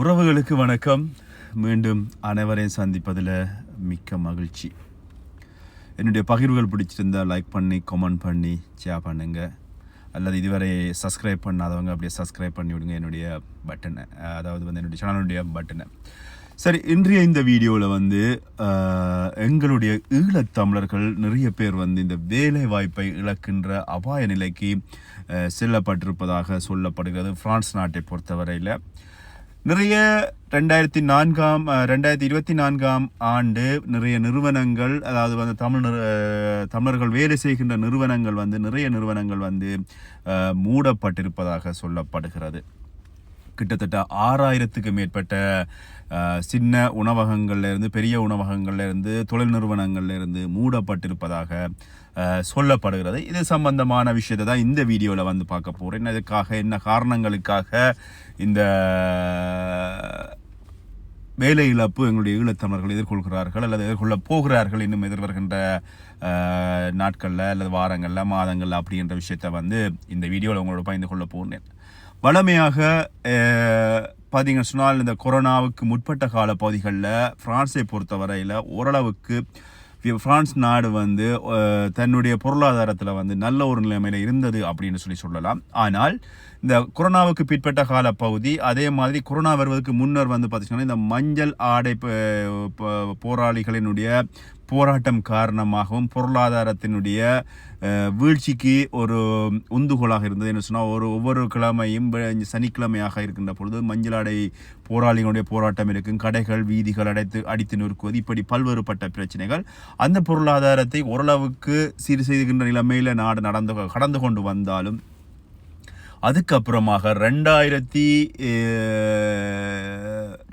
உறவுகளுக்கு வணக்கம். மீண்டும் அனைவரையும் சந்திப்பதில் மிக்க மகிழ்ச்சி. என்னுடைய பகிர்வுகள் பிடிச்சிருந்தா லைக் பண்ணி கமெண்ட் பண்ணி ஷேர் பண்ணுங்க. அல்லது இதுவரை சப்ஸ்கிரைப் பண்ணாதவங்க அப்படியே சப்ஸ்கிரைப் பண்ணி விடுங்க என்னுடைய பட்டனை அதாவது வந்து என்னுடைய சேனலுடைய பட்டனை சரி இன்றைய இந்த வீடியோவில் வந்து எங்களுடைய ஈழத்தமிழர்கள் நிறைய பேர் வந்து இந்த வேலை வாய்ப்பை இழக்கின்ற அபாய நிலைக்கு செல்லப்பட்டிருப்பதாக சொல்லப்படுகிறது. ஃப்ரான்ஸ் நாட்டை பொறுத்தவரையில். நிறைய ரெண்டாயிரத்தி நான்காம் ரெண்டாயிரத்தி இருபத்தி நான்காம் ஆண்டு நிறைய நிறுவனங்கள் அதாவது வந்து தமிழ் தமிழர்கள் வேலை செய்கின்ற நிறுவனங்கள் வந்து நிறைய நிறுவனங்கள் வந்து மூடப்பட்டிருப்பதாக சொல்லப்படுகிறது. கிட்டத்தட்ட ஆறாயிரத்துக்கு மேற்பட்ட சின்ன உணவகங்கள்லேருந்து பெரிய உணவகங்கள்லேருந்து தொழில் நிறுவனங்கள்லேருந்து மூடப்பட்டிருப்பதாக சொல்லப்படுகிறது. இது சம்பந்தமான விஷயத்தை தான் இந்த வீடியோவில் வந்து பார்க்க போகிறேன் இதுக்காக என்ன காரணங்களுக்காக இந்த வேலை இழப்பு எங்களுடைய ஈழத்தமிழர்கள் எதிர்கொள்கிறார்கள் அல்லது எதிர்கொள்ள போகிறார்கள் இன்னும் எதிர்வருகின்ற நாட்களில் அல்லது வாரங்களில் மாதங்களில் அப்படின்ற விஷயத்தை வந்து இந்த வீடியோவில் உங்களோட பகிர்ந்து கொள்ள போகிறேன். வளமையாக பார்த்தீங்கன்னு சொன்னால் இந்த கொரோனாவுக்கு முற்பட்ட கால பகுதிகளில் ஃப்ரான்ஸை பொறுத்தவரையில் ஓரளவுக்கு வி- பிரான்ஸ் நாடு வந்து தன்னுடைய பொருளாதாரத்தில் வந்து நல்ல ஒரு நிலைமையில் இருந்தது அப்படின்னு சொல்லி சொல்லலாம். ஆனால் இந்த கொரோனாவுக்கு பிற்பட்ட கால பகுதி அதே மாதிரி கொரோனா வருவதற்கு முன்னர் வந்து பார்த்தீங்கன்னா இந்த மஞ்சள் ஆடை போராளிகளினுடைய போராட்டம் காரணமாகவும் பொருளாதாரத்தினுடைய வீழ்ச்சிக்கு ஒரு உந்துகோலாக இருந்தது. என்ன சொன்னால் ஒரு ஒவ்வொரு கிழமையும் சனிக்கிழமையாக இருக்கின்ற பொழுது மஞ்சள் ஆடை போராளிகளுடைய போராட்டம் இருக்கும். கடைகள் வீதிகள் அடைத்து அடித்து நொறுக்குவது இப்படி பல்வேறுபட்ட பிரச்சனைகள். அந்த பொருளாதாரத்தை ஓரளவுக்கு சீர் செய்கின்ற நிலைமையில் நாடு நடந்து கடந்து கொண்டு வந்தாலும் அதுக்கப்புறமாக ரெண்டாயிரத்தி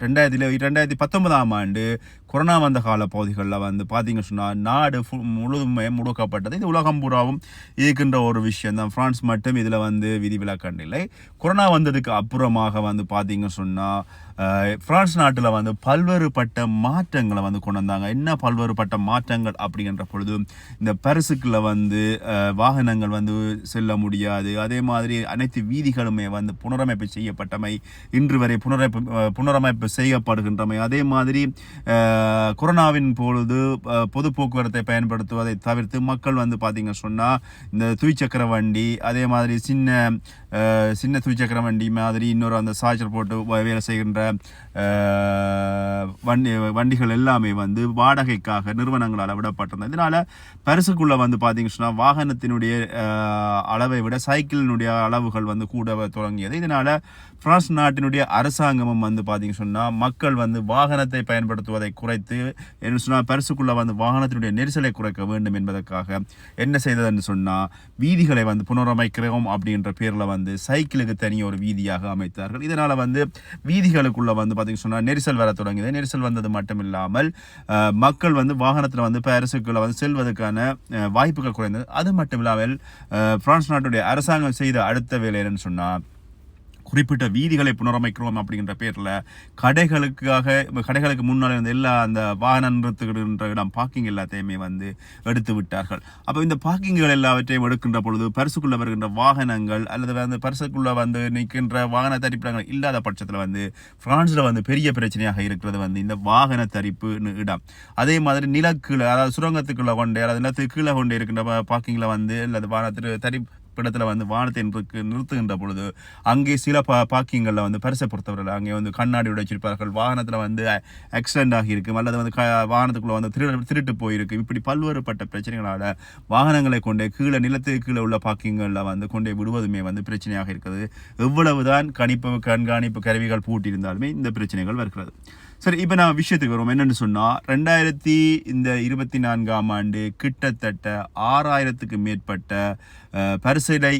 ரெண்டாயிரத்தில் ரெண்டாயிரத்தி ரெண்டாயிரத்தி பத்தொன்பதாம் ஆண்டு கொரோனா வந்த கால பகுதிகளில் வந்து பார்த்திங்க சொன்னால் நாடு ஃபு- முழுதுமே முடக்கப்பட்டது. இது உலகம் பூராவும் இருக்கின்ற ஒரு விஷயம் தான் மட்டும் இதில் வந்து விதிவிலக்கண்டில்லை கொரோனா வந்ததுக்கு அப்புறமாக வந்து பார்த்திங்க சொன்னால் பிரான்ஸ் நாட்டில் வந்து பல்வேறுபட்ட மாற்றங்களை வந்து கொண்டு வந்தாங்க. என்ன பல்வேறுபட்ட மாற்றங்கள் அப்படிங்கிற பொழுது இந்த பரிசுக்கில் வந்து வாகனங்கள் வந்து செல்ல முடியாது. அதே மாதிரி அனைத்து வீதிகளுமே வந்து புனரமைப்பு செய்யப்பட்டமை இன்று வரை புனரமைப்பு புனரமைப்பு செய்யப்படுகின்றமை. அதே மாதிரி கொரோனாவின் பொழுது பொது போக்குவரத்தை பயன்படுத்துவதை தவிர்த்து மக்கள் வந்து பார்த்திங்க சொன்னால் இந்த துவிச்சக்கர வண்டி அதே மாதிரி சின்ன சின்ன துவிச்சக்கர வண்டி மாதிரி இன்னொரு அந்த சார்ஜர் போட்டு வேலை செய்கின்ற வண்டி வண்டிகள் எல்லாமே வந்து வாடகைக்காக நிறுவனங்களால் விடப்பட்டிருந்தது. இதனால் பரிசுக்குள்ளே வந்து பார்த்திங்க சொன்னால் வாகனத்தினுடைய அளவை விட சைக்கிளினுடைய அளவுகள் வந்து கூட தொடங்கியது. இதனால் பிரான்ஸ் நாட்டினுடைய அரசாங்கமும் வந்து பார்த்திங்க சொன்னால் மக்கள் வந்து வாகனத்தை பயன்படுத்துவதை குறைத்து என்ன சொன்னால் பரிசுக்குள்ளே வந்து வாகனத்தினுடைய நெரிசலை குறைக்க வேண்டும் என்பதற்காக என்ன செய்ததுன்னு சொன்னால் வீதிகளை வந்து புனரமைக்கிறோம் அப்படின்ற பேரில் வந்து வந்து சைக்கிளுக்கு தனி ஒரு வீதியாக அமைத்தார்கள். இதனால் வந்து வீதிகளுக்குள்ளே வந்து பார்த்திங்க சொன்னால் நெரிசல் வர தொடங்கியது. நெரிசல் வந்தது மட்டும் இல்லாமல் மக்கள் வந்து வாகனத்தில் வந்து பரிசுக்குள்ள வந்து செல்வதற்கான வாய்ப்புகள் குறைந்தது. அது மட்டும் இல்லாமல் பிரான்ஸ் நாட்டுடைய அரசாங்கம் செய்த அடுத்த வேலை என்னன்னு சொன்னால் குறிப்பிட்ட வீதிகளை புனரமைக்கிறோம் அப்படிங்கிற பேரில் கடைகளுக்காக கடைகளுக்கு முன்னால் இருந்த எல்லா அந்த வாகன நிறுத்துகின்ற இடம் பார்க்கிங் எல்லாத்தையுமே வந்து எடுத்து விட்டார்கள். அப்போ இந்த பார்க்கிங்குகள் எல்லாவற்றையும் எடுக்கின்ற பொழுது பரிசுக்குள்ளே வருகின்ற வாகனங்கள் அல்லது வந்து பரிசுக்குள்ளே வந்து நிற்கின்ற வாகன தரிப்பிடங்கள் இல்லாத பட்சத்தில் வந்து ஃப்ரான்ஸில் வந்து பெரிய பிரச்சனையாக இருக்கிறது வந்து இந்த வாகன தரிப்பு இடம். அதே மாதிரி நிலக்கீழே அதாவது சுரங்கத்துக்குள்ளே கொண்டே அல்லது நிலத்துக்கு கீழே கொண்டே இருக்கின்ற பார்க்கிங்கில் வந்து அல்லது வாகனத்தில் தரி இடத்துல வந்து வாகனத்தை நிறுத்து நிறுத்துகின்ற பொழுது அங்கே சில பா பாக்கியங்களில் வந்து பரிசை பொறுத்தவரை அங்கே வந்து கண்ணாடி உடைச்சிருப்பார்கள் வாகனத்தில் வந்து ஆக்சிடென்ட் ஆகியிருக்கும். அல்லது வந்து க வாகனத்துக்குள்ளே வந்து திரு திருட்டு போயிருக்கும். இப்படி பல்வேறுபட்ட பிரச்சனைகளால் வாகனங்களை கொண்டே கீழே நிலத்துக்கு கீழே உள்ள பாக்கியங்களில் வந்து கொண்டே விடுவதுமே வந்து பிரச்சனையாக இருக்கிறது. எவ்வளவுதான் கணிப்பு கண்காணிப்பு கருவிகள் பூட்டியிருந்தாலுமே இந்த பிரச்சனைகள் வருகிறது. சரி இப்போ நான் விஷயத்துக்கு வரும் என்னென்னு சொன்னால் ரெண்டாயிரத்தி இந்த இருபத்தி நான்காம் ஆண்டு கிட்டத்தட்ட ஆறாயிரத்துக்கு மேற்பட்ட அஹ்,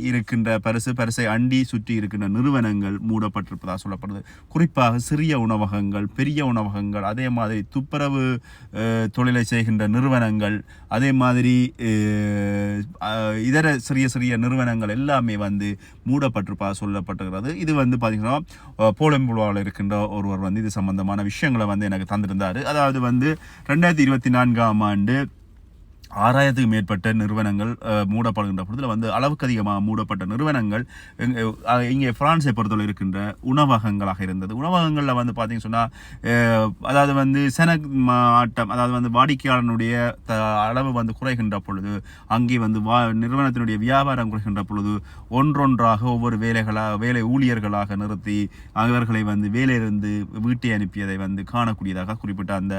இருக்கின்ற பரிசு பரிசை அண்டி சுற்றி இருக்கின்ற நிறுவனங்கள் மூடப்பட்டிருப்பதாக சொல்லப்படுது. குறிப்பாக சிறிய உணவகங்கள் பெரிய உணவகங்கள் அதே மாதிரி துப்புரவு தொழிலை செய்கின்ற நிறுவனங்கள் அதே மாதிரி இதர சிறிய சிறிய நிறுவனங்கள் எல்லாமே வந்து மூடப்பட்டிருப்பதாக சொல்லப்பட்டிருக்கிறது இது வந்து பார்த்திங்கன்னா அஹ், போலம்புழாவில் இருக்கின்ற ஒருவர் வந்து இது சம்பந்தமான விஷயங்கள் வந்து எனக்கு தந்திருந்தார். அதாவது வந்து ரெண்டாயிரத்தி இருபத்தி நான்காம் ஆண்டு ஆறாயிரத்துக்கு மேற்பட்ட நிறுவனங்கள் மூடப்படுகின்ற பொழுதுல வந்து அளவுக்கு அதிகமாக மூடப்பட்ட நிறுவனங்கள் இங்க- இங்கே பிரான்ஸை பொறுத்தவரை இருக்கின்ற உணவகங்களாக இருந்தது. உணவகங்களில் வந்து பார்த்தீங்கன்னு சொன்னால் அதாவது வந்து சென மாட்டம் அதாவது வந்து வாடிக்கையாளனுடைய த அளவு வந்து குறைகின்ற பொழுது அங்கே வந்து வா நிறுவனத்தினுடைய வியாபாரம் குறைகின்ற பொழுது ஒன்றொன்றாக ஒவ்வொரு வேலைகளாக வேலை ஊழியர்களாக நிறுத்தி அவர்களை வந்து வேலையிலிருந்து வீட்டை அனுப்பியதை வந்து காணக்கூடியதாக குறிப்பிட்ட அந்த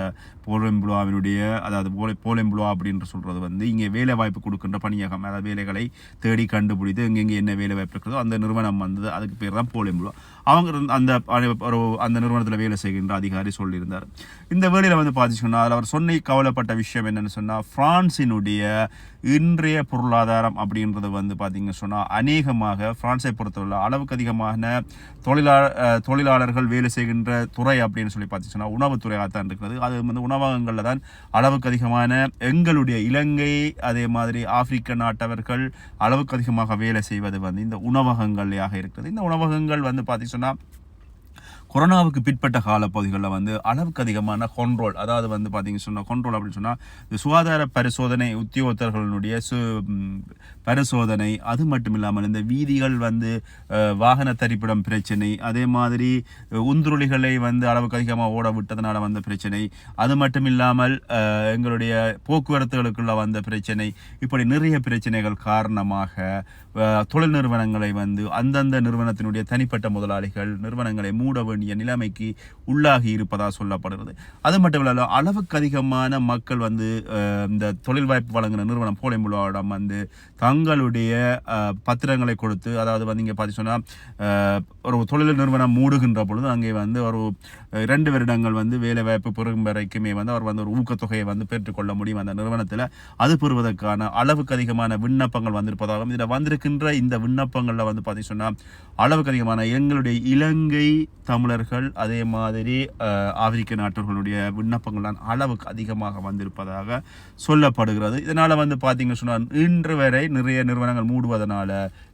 போலெம்புலாவினுடைய அதாவது போலே அப்படின்ற அப்படின்னு சொல்றது வந்து இங்கே வேலை வாய்ப்பு கொடுக்கின்ற பணியகம் அதாவது வேலைகளை தேடி கண்டுபிடித்து எங்கெங்கே என்ன வேலை வாய்ப்பு இருக்கிறதோ அந்த நிறுவனம் வந்து அதுக்கு பேர் தான் போலெம்புலா. அவங்க அந்த ஒரு அந்த நிறுவனத்தில் வேலை செய்கின்ற அதிகாரி சொல்லியிருந்தார். இந்த வேலையில் வந்து பார்த்தீங்கன்னா அதில் அவர் சொன்ன கவலைப்பட்ட விஷயம் என்னென்னு சொன்னால் ஃப்ரான்ஸினுடைய இன்றைய பொருளாதாரம் அப்படின்றது வந்து பார்த்தீங்க சொன்னால் அநேகமாக பிரான்ஸை பொறுத்தவரை அளவுக்கு அதிகமான தொழிலாளர் தொழிலாளர்கள் வேலை செய்கின்ற துறை அப்படின்னு சொல்லி பார்த்தீங்கன்னா உணவுத்துறையாக தான் இருக்கிறது. அது வந்து உணவகங்களில் தான் அளவுக்கு அதிகமான எங்களுடைய இலங்கை அதே மாதிரி ஆப்பிரிக்க நாட்டவர்கள் அளவுக்கு அதிகமாக வேலை செய்வது வந்து இந்த உணவகங்கள்லையாக இருக்கிறது. இந்த உணவகங்கள் வந்து சொன்னால் கொரோனாவுக்கு பிற்பட்ட காலப்பகுதிகளில் வந்து அளவுக்கு அதிகமான கொண்ட்ரோல் அதாவது வந்து பார்த்திங்க சொன்னால் கொன்ரோல் அப்படின்னு சொன்னால் இந்த சுகாதார பரிசோதனை உத்தியோகத்தர்களுடைய சு பரிசோதனை அது மட்டும் இல்லாமல் இந்த வீதிகள் வந்து வாகன தரிப்பிடம் பிரச்சனை அதே மாதிரி உந்துருளிகளை வந்து அளவுக்கு அதிகமாக ஓட விட்டதுனால வந்த பிரச்சனை அது மட்டும் இல்லாமல் எங்களுடைய போக்குவரத்துகளுக்குள்ள வந்த பிரச்சனை இப்படி நிறைய பிரச்சனைகள் காரணமாக தொழில் நிறுவனங்களை வந்து அந்தந்த நிறுவனத்தினுடைய தனிப்பட்ட முதலாளிகள் நிறுவனங்களை மூட வேண்டிய நிலைமைக்கு உள்ளாகி இருப்பதாக சொல்லப்படுகிறது. அது மட்டும் இல்லாமல் அளவுக்கு அதிகமான மக்கள் வந்து இந்த தொழில் வாய்ப்பு வழங்குகிற நிறுவனம் போலிமுலாவிடம் வந்து தங்களுடைய பத்திரங்களை கொடுத்து அதாவது வந்து இங்கே பார்த்து சொன்னால் ஒரு தொழில் நிறுவனம் மூடுகின்ற பொழுது அங்கே வந்து ஒரு இரண்டு வருடங்கள் வந்து வேலை வாய்ப்பு பெறும் வரைக்குமே வந்து அவர் வந்து ஒரு ஊக்கத்தொகையை வந்து பெற்றுக்கொள்ள முடியும் அந்த நிறுவனத்தில். அது பெறுவதற்கான அளவுக்கு அதிகமான விண்ணப்பங்கள் வந்திருப்பதாகவும் இதில் இருக்கின்ற இந்த விண்ணப்பங்களில் வந்து பார்த்திங்க சொன்னால் அளவுக்கு அதிகமான எங்களுடைய இலங்கை தமிழர்கள் அதே மாதிரி ஆப்பிரிக்க நாட்டர்களுடைய விண்ணப்பங்கள்லாம் அளவுக்கு அதிகமாக வந்திருப்பதாக சொல்லப்படுகிறது. இதனால் வந்து பார்த்திங்க சொன்னால் இன்று வரை நிறைய நிறுவனங்கள் மூடுவதனால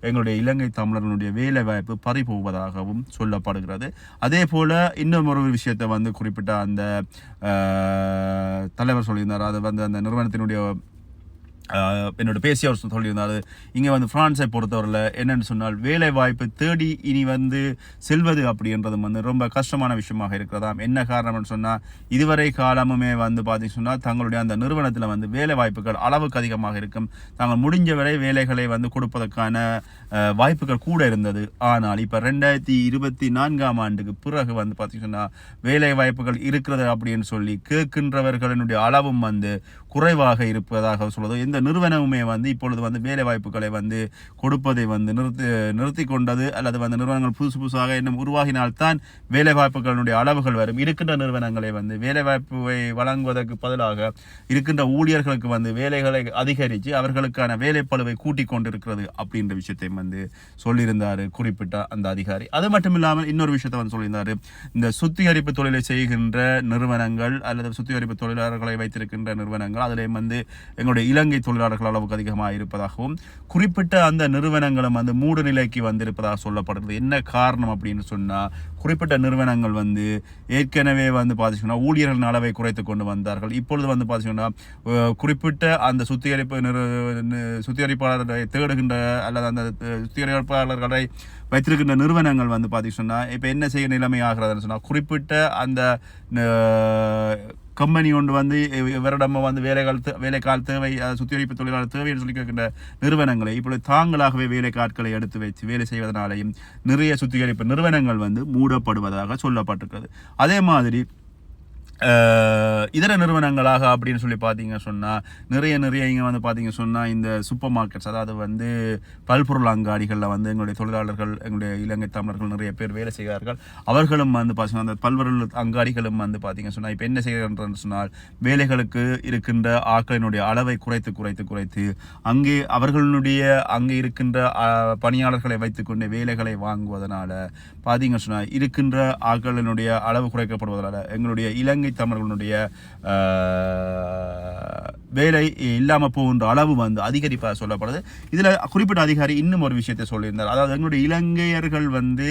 எங்களுடைய இலங்கை தமிழர்களுடைய வேலை வாய்ப்பு பறி போவதாகவும் சொல்லப்படுகிறது. அதே போல் இன்னும் ஒரு விஷயத்தை வந்து குறிப்பிட்ட அந்த தலைவர் சொல்லியிருந்தார். அது வந்து அந்த நிறுவனத்தினுடைய என்னோட பேசிய அவர் சொல்லியிருந்தார் இங்கே வந்து ஃப்ரான்ஸை பொறுத்தவரையில் என்னென்னு சொன்னால் வேலை வாய்ப்பு தேடி இனி வந்து செல்வது அப்படின்றது வந்து ரொம்ப கஷ்டமான விஷயமாக இருக்கிறதாம் என்ன காரணம்னு சொன்னால் இதுவரை காலமுமே வந்து பார்த்தீங்க சொன்னால் தங்களுடைய அந்த நிறுவனத்தில் வந்து வேலை வாய்ப்புகள் அளவுக்கு அதிகமாக இருக்கும். தாங்கள் முடிஞ்ச வரை வேலைகளை வந்து கொடுப்பதற்கான வாய்ப்புகள் கூட இருந்தது. ஆனால் இப்போ ரெண்டாயிரத்தி இருபத்தி நான்காம் ஆண்டுக்கு பிறகு வந்து பார்த்தீங்கன்னா வேலை வாய்ப்புகள் இருக்கிறது அப்படின்னு சொல்லி கேட்கின்றவர்களினுடைய அளவும் வந்து குறைவாக இருப்பதாக சொல்வது எந்த நிறுவனமுமே வந்து இப்பொழுது வந்து வேலை வாய்ப்புகளை வந்து கொடுப்பதை வந்து நிறுத்தி நிறுத்தி கொண்டது அல்லது வந்து நிறுவனங்கள் புதுசு புதுசாக இன்னும் உருவாகினால்தான் வேலை வாய்ப்புகளுடைய அளவுகள் வரும். இருக்கின்ற நிறுவனங்களை வந்து வேலை வாய்ப்பை வழங்குவதற்கு பதிலாக இருக்கின்ற ஊழியர்களுக்கு வந்து வேலைகளை அதிகரித்து அவர்களுக்கான வேலைப்பளுவை கூட்டிக் கொண்டிருக்கிறது அப்படின்ற விஷயத்தை வந்து சொல்லியிருந்தார் குறிப்பிட்ட அந்த அதிகாரி. அது மட்டும் இல்லாமல் இன்னொரு விஷயத்தை வந்து சொல்லியிருந்தாரு. இந்த சுத்திகரிப்பு தொழிலை செய்கின்ற நிறுவனங்கள் அல்லது சுத்திகரிப்பு தொழிலாளர்களை வைத்திருக்கின்ற நிறுவனங்கள் அதிலே வந்து எங்களுடைய இலங்கை தொழிலாளர்கள் அளவுக்கு அதிகமாக இருப்பதாகவும் குறிப்பிட்ட அந்த நிறுவனங்களும் வந்து மூடு நிலைக்கு வந்திருப்பதாக சொல்லப்படுகிறது. என்ன காரணம் அப்படின்னு சொன்னால் குறிப்பிட்ட நிறுவனங்கள் வந்து ஏற்கனவே வந்து பார்த்தீங்கன்னா ஊழியர்களின் அளவை குறைத்து கொண்டு வந்தார்கள். இப்பொழுது வந்து பார்த்தீங்கன்னா குறிப்பிட்ட அந்த சுத்திகரிப்பு நிறு சுத்திகரிப்பாளர்களை தேடுகின்ற அல்லது அந்த சுத்திகரிப்பாளர்களை வைத்திருக்கின்ற நிறுவனங்கள் வந்து பார்த்தீங்கன்னா இப்போ என்ன செய்ய நிலைமை ஆகிறதுன்னு சொன்னால் குறிப்பிட்ட அந்த கம்பெனி கொண்டு வந்து இவரிடம் வந்து வேலைகள் தே- வேலைக்கால் தேவை சுத்திகரிப்பு தொழிலாளர் தேவை என்று சொல்லி கேட்கின்ற நிறுவனங்களை இப்பொழுது தாங்களாகவே வேலைக்காட்களை எடுத்து வைத்து வேலை செய்வதனாலேயும் நிறைய சுத்திகரிப்பு நிறுவனங்கள் வந்து மூடப்படுவதாக சொல்லப்பட்டிருக்கிறது. அதே மாதிரி இதர நிறுவனங்களாக அப்படின்னு சொல்லி பார்த்தீங்க சொன்னால் நிறைய நிறைய இங்கே வந்து பார்த்தீங்க சொன்னால் இந்த சூப்பர் மார்க்கெட்ஸ் அதாவது வந்து பல்பொருள் அங்காடிகளில் வந்து எங்களுடைய தொழிலாளர்கள் எங்களுடைய இலங்கை தமிழர்கள் நிறைய பேர் வேலை செய்கிறார்கள். அவர்களும் வந்து பார்த்தீங்கன்னா அந்த பல்பொருள் அங்காடிகளும் வந்து பார்த்தீங்க சொன்னால் இப்போ என்ன செய்கிறார்கள் சொன்னால் வேலைகளுக்கு இருக்கின்ற ஆட்களினுடைய அளவை குறைத்து குறைத்து குறைத்து அங்கே அவர்களுடைய அங்கே இருக்கின்ற பணியாளர்களை வைத்துக்கொண்டு வேலைகளை வாங்குவதனால் பார்த்தீங்க சொன்னால் இருக்கின்ற ஆட்களினுடைய அளவு குறைக்கப்படுவதனால் எங்களுடைய இலங்கை தமிழர்களுடைய வேலை இல்லாமல் போகின்ற அளவு வந்து அதிகரிப்பாக சொல்லப்படுது. இதில் குறிப்பிட்ட அதிகாரி இன்னும் ஒரு விஷயத்தை சொல்லியிருந்தார். அதாவது எங்களுடைய இலங்கையர்கள் வந்து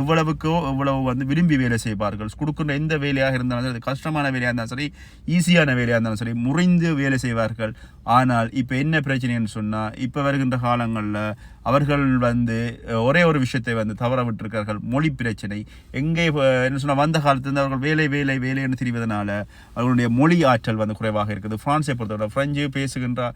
எவ்வளவுக்கோ எவ்வளவு வந்து விரும்பி வேலை செய்வார்கள். கொடுக்கின்ற எந்த வேலையாக இருந்தாலும் சரி அது கஷ்டமான வேலையாக இருந்தாலும் சரி ஈஸியான வேலையாக இருந்தாலும் சரி முறைந்து வேலை செய்வார்கள். ஆனால் இப்போ என்ன பிரச்சனைன்னு சொன்னால் இப்போ வருகின்ற காலங்களில் அவர்கள் வந்து ஒரே ஒரு விஷயத்தை வந்து தவற விட்டிருக்கார்கள் மொழி பிரச்சனை. எங்கே என்ன சொன்னால் வந்த காலத்துலேருந்து அவர்கள் வேலை வேலை வேலைன்னு இருக்கிறதுனால அவர்களுடைய மொழி ஆற்றல் வந்து குறைவாக இருக்குது. பிரான்ஸை பொறுத்தவரை ஃப்ரெஞ்சு பேசுகின்ற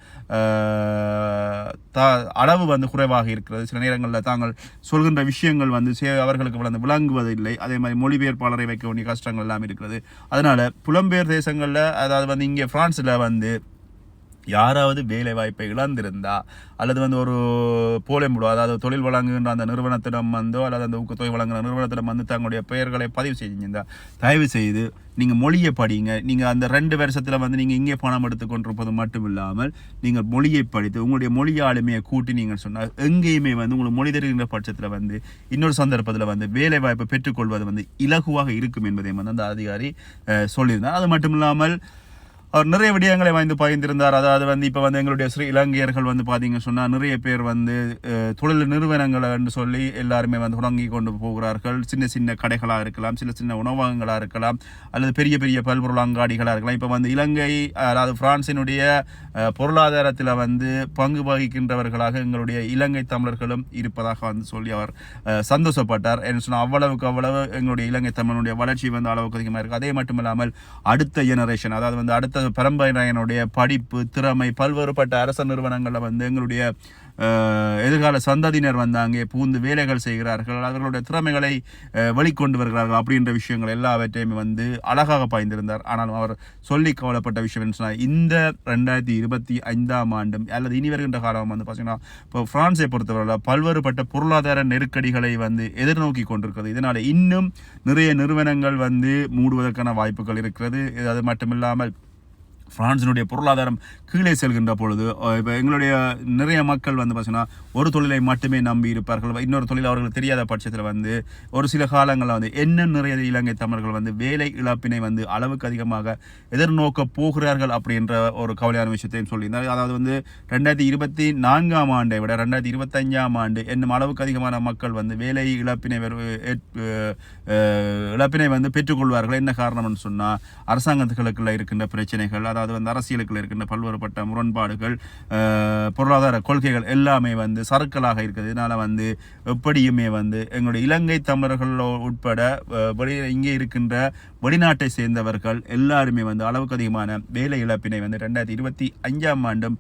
த- அளவு வந்து குறைவாக இருக்கிறது. சில நேரங்களில் தாங்கள் சொல்கின்ற விஷயங்கள் வந்து சே- அவர்களுக்கு வந்து விளங்குவதில்லை. அதே மாதிரி மொழிபெயர்ப்பாளரை வைக்க வேண்டிய கஷ்டங்கள் எல்லாம் இருக்கிறது. அதனால் புலம்பெயர் தேசங்களில் அதாவது வந்து இங்கே ஃப்ரான்ஸில் வந்து யாராவது வேலை வாய்ப்பை இழந்திருந்தா அல்லது வந்து ஒரு போலம்புடோ அதாவது தொழில் வழங்குகின்ற அந்த நிறுவனத்திடம் வந்தோ அல்லது அந்த ஊக்கத்தொகை வழங்குகிற நிறுவனத்திடம் வந்து தங்களுடைய பெயர்களை பதிவு செஞ்சிருந்தா தயவு செய்து நீங்கள் மொழியை படிங்க. நீங்கள் அந்த ரெண்டு வருஷத்தில் வந்து நீங்கள் இங்கே பணம் எடுத்துக்கொண்டிருப்பது மட்டும் இல்லாமல் நீங்கள் மொழியை படித்து உங்களுடைய மொழி ஆளுமையை கூட்டி நீங்கள் சொன்னால் எங்கேயுமே வந்து உங்களுக்கு மொழி தெரிகின்ற பட்சத்தில் வந்து இன்னொரு சந்தர்ப்பத்தில் வந்து வேலை வாய்ப்பை பெற்றுக்கொள்வது வந்து இலகுவாக இருக்கும் என்பதை வந்து அந்த அதிகாரி சொல்லியிருந்தார். அது மட்டும் இல்லாமல் அவர் நிறைய விடயங்களை வாய்ந்து பகிர்ந்திருந்தார் அதாவது வந்து இப்போ வந்து எங்களுடைய ஸ்ரீ இலங்கையர்கள் வந்து பார்த்தீங்க சொன்னால் நிறைய பேர் வந்து தொழில் நிறுவனங்களை என்று சொல்லி எல்லாருமே வந்து தொடங்கி கொண்டு போகிறார்கள். சின்ன சின்ன கடைகளாக இருக்கலாம் சின்ன சின்ன உணவகங்களாக இருக்கலாம் அல்லது பெரிய பெரிய பல்பொருள் அங்காடிகளாக இருக்கலாம். இப்போ வந்து இலங்கை அதாவது பிரான்சினுடைய பொருளாதாரத்தில் வந்து பங்கு வகிக்கின்றவர்களாக எங்களுடைய இலங்கை தமிழர்களும் இருப்பதாக வந்து சொல்லி அவர் சந்தோஷப்பட்டார். என்று சொன்னால் அவ்வளவுக்கு அவ்வளவு எங்களுடைய இலங்கை தமிழனுடைய வளர்ச்சி வந்து அளவுக்கு அதிகமாக இருக்குது அதே மட்டும் இல்லாமல் அடுத்த ஜெனரேஷன் அதாவது வந்து அடுத்த பரம்பரையனுடைய படிப்பு திறமை பல்வேறுபட்ட அரச நிறுவனங்களில் வந்து எங்களுடைய எதிர்கால சந்ததியினர் வந்து அங்கே புகுந்து வேலைகள் செய்கிறார்கள். அவர்களுடைய திறமைகளை வெளிக்கொண்டு வருகிறார்கள் அப்படின்ற விஷயங்கள் எல்லாவற்றையுமே வந்து அழகாக பாய்ந்திருந்தார். ஆனாலும் அவர் சொல்லி கவலைப்பட்ட விஷயம் என்ன சொன்னால் இந்த ரெண்டாயிரத்தி இருபத்தி ஐந்தாம் ஆண்டும் அல்லது இனி வருகின்ற காலம் வந்து பார்த்தீங்கன்னா இப்போ பிரான்ஸை பொறுத்தவரையில் பல்வேறுபட்ட பொருளாதார நெருக்கடிகளை வந்து எதிர்நோக்கி கொண்டிருக்கிறது. இதனால் இன்னும் நிறைய நிறுவனங்கள் வந்து மூடுவதற்கான வாய்ப்புகள் இருக்கிறது. அது மட்டுமில்லாமல் பிரான்சினுடைய பொருளாதாரம் கீழே செல்கின்ற பொழுது இப்போ எங்களுடைய நிறைய மக்கள் வந்து பார்த்தீங்கன்னா ஒரு தொழிலை மட்டுமே நம்பி இருப்பார்கள். இன்னொரு தொழில் அவர்களுக்கு தெரியாத பட்சத்தில் வந்து ஒரு சில காலங்களில் வந்து என்ன நிறைய இலங்கை தமிழர்கள் வந்து வேலை இழப்பினை வந்து அளவுக்கு அதிகமாக எதிர்நோக்க போகிறார்கள் அப்படின்ற ஒரு கவலையான விஷயத்தையும் சொல்லியிருந்தார். அதாவது வந்து ரெண்டாயிரத்தி இருபத்தி நான்காம் ஆண்டை விட ரெண்டாயிரத்தி இருபத்தஞ்சாம் ஆண்டு என்னும் அளவுக்கு அதிகமான மக்கள் வந்து வேலை இழப்பினை இழப்பினை வந்து பெற்றுக்கொள்வார்கள் என்ன காரணம்னு சொன்னால் அரசாங்கத்துகளுக்குள்ள இருக்கின்ற பிரச்சனைகள் அதாவது வந்து அரசியலுக்குள்ள இருக்கின்ற பல்வேறுபட்ட முரண்பாடுகள் பொருளாதார கொள்கைகள் எல்லாமே வந்து சறுக்கலாக இருக்குது. இதனால வந்து எப்படியுமே வந்து எங்களுடைய இலங்கை தமிழர்கள் உட்பட வெளி இங்கே இருக்கின்ற வெளிநாட்டை சேர்ந்தவர்கள் எல்லாருமே வந்து அளவுக்கு அதிகமான வேலை இழப்பினை வந்து ரெண்டாயிரத்தி இருபத்தி அஞ்சாம் ஆண்டும்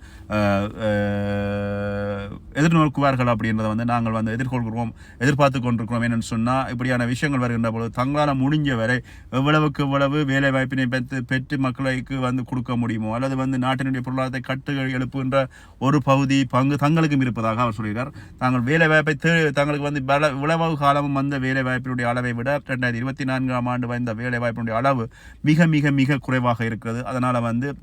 எதிர்நோக்குவார்கள் அப்படின்றத வந்து நாங்கள் வந்து எதிர்கொள்கிறோம் எதிர்பார்த்து கொண்டிருக்கிறோம். என்னென்னு சொன்னால் இப்படியான விஷயங்கள் வருகின்ற பொழுது தங்களால் முடிஞ்ச வரை எவ்வளவுக்கு எவ்வளவு வேலை வாய்ப்பினை பெற்று பெற்று மக்களுக்கு வந்து கொடுக்க முடியுமோ? அல்லது வந்து நாட்டினுடைய பொருளாதாரத்தை கட்டு எழுப்புகின்ற ஒரு பகுதி பங்கு தங்களுக்கும் இருப்பதாக அவர் சொல்கிறார். தாங்கள் வேலை வாய்ப்பை தங்களுக்கு வந்து பல உழவு காலமும் வந்த வேலை வாய்ப்பினுடைய அளவை விட ரெண்டாயிரத்தி இருபத்தி நான்காம் ஆண்டு வந்த வேலை வாய்ப்பினுடைய அளவு மிக மிக மிக குறைவாக இருக்கிறது. அதனால் வந்து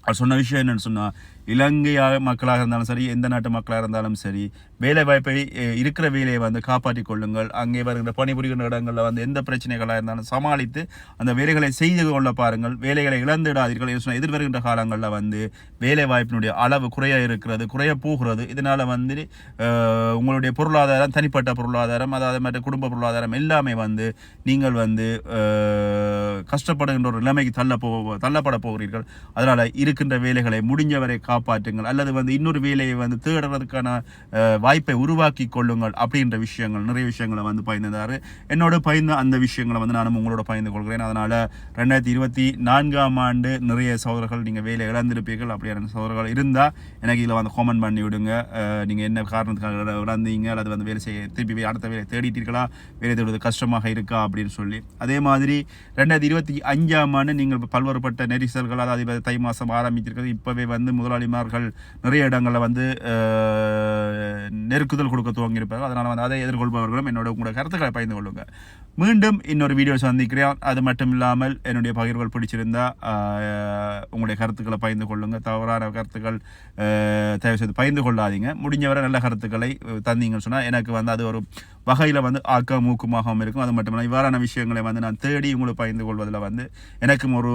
அவர் சொன்ன விஷயம் என்னென்னு சொன்னால் இலங்கையாக மக்களாக இருந்தாலும் சரி எந்த நாட்டு மக்களாக இருந்தாலும் சரி வேலை வாய்ப்பை இருக்கிற வேலையை வந்து காப்பாற்றிக் கொள்ளுங்கள். அங்கே வருகின்ற பணிபுரிகின்ற இடங்களில் வந்து எந்த பிரச்சனைகளாக இருந்தாலும் சமாளித்து அந்த வேலைகளை செய்து கொள்ள பாருங்கள். வேலைகளை இழந்துடாதீர்கள் என்று சொன்ன எதிர்வருகின்ற காலங்களில் வந்து வேலை வாய்ப்பினுடைய அளவு குறைய இருக்கிறது குறைய போகிறது. இதனால் வந்து உங்களுடைய பொருளாதாரம் தனிப்பட்ட பொருளாதாரம் அதாவது மற்ற குடும்ப பொருளாதாரம் எல்லாமே வந்து நீங்கள் வந்து கஷ்டப்படுகின்ற ஒரு நிலைமைக்கு தள்ள போ தள்ளப்பட போகிறீர்கள். அதனால் இருக்கின்ற வேலைகளை முடிஞ்சவரை காப்பாற்றுங்கள் அல்லது வந்து இன்னொரு வேலையை வந்து தேடுறதுக்கான வாய்ப்பை உருவாக்கி கொள்ளுங்கள் அப்படின்ற விஷயங்கள் நிறைய விஷயங்களை வந்து பயந்துதார் என்னோட பயந்து அந்த விஷயங்களை வந்து நானும் உங்களோட பயந்து கொள்கிறேன். அதனால் ரெண்டாயிரத்தி இருபத்தி நான்காம் ஆண்டு நிறைய சகோதரர்கள் நீங்கள் வேலை இழந்திருப்பீர்கள். அப்படியான சகோதரர்கள் இருந்தால் எனக்கு இதில் வந்து காமெண்ட் பண்ணி விடுங்க. நீங்கள் என்ன காரணத்துக்காக இழந்தீங்க அல்லது வந்து வேலை செய்ய திருப்பி அடுத்த வேலை தேடிட்டீர்களா? வேலை தேடுவது கஷ்டமாக இருக்கா? அப்படின்னு சொல்லி. அதே மாதிரி ரெண்டாயிரத்தி இருபத்தி அஞ்சாம் ஆண்டு நீங்கள் பல்வேறுபட்ட நெரிசல்கள் அதாவது தை மாதம் ஆரம்பித்திருக்கிறது. இப்போவே வந்து முதலாளிமார்கள் நிறைய இடங்களில் வந்து நெருக்குதல் கொடுக்க துவங்கியிருப்பார்கள். அதனால் வந்து அதை எதிர்கொள்பவர்களும் என்னோட உங்களோட கருத்துக்களை பகிர்ந்து கொள்ளுங்கள் மீண்டும் இன்னொரு வீடியோ சந்திக்கிறேன். அது மட்டும் இல்லாமல் என்னுடைய பகிர்வுகள் பிடிச்சிருந்தா உங்களுடைய கருத்துக்களை பகிர்ந்து கொள்ளுங்கள் தவறான கருத்துக்கள் தயவு செய்து பகிர்ந்து கொள்ளாதீங்க. முடிஞ்சவரை நல்ல கருத்துக்களை தந்தீங்கன்னு சொன்னால் எனக்கு வந்து அது ஒரு வகையில் வந்து ஆக்க மூக்குமாகவும் இருக்கும். அது மட்டுமல்ல இவ்வாறான விஷயங்களை வந்து நான் தேடி உங்களுக்கு பகிர்ந்து கொள்வதில் வந்து எனக்கும் ஒரு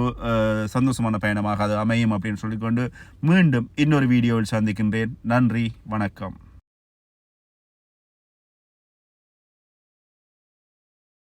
சந்தோஷமான பயணமாக அது அமையும் அப்படின்னு சொல்லிக்கொண்டு மீண்டும் இன்னொரு வீடியோவில் சந்திக்கின்றேன். நன்றி வணக்கம்.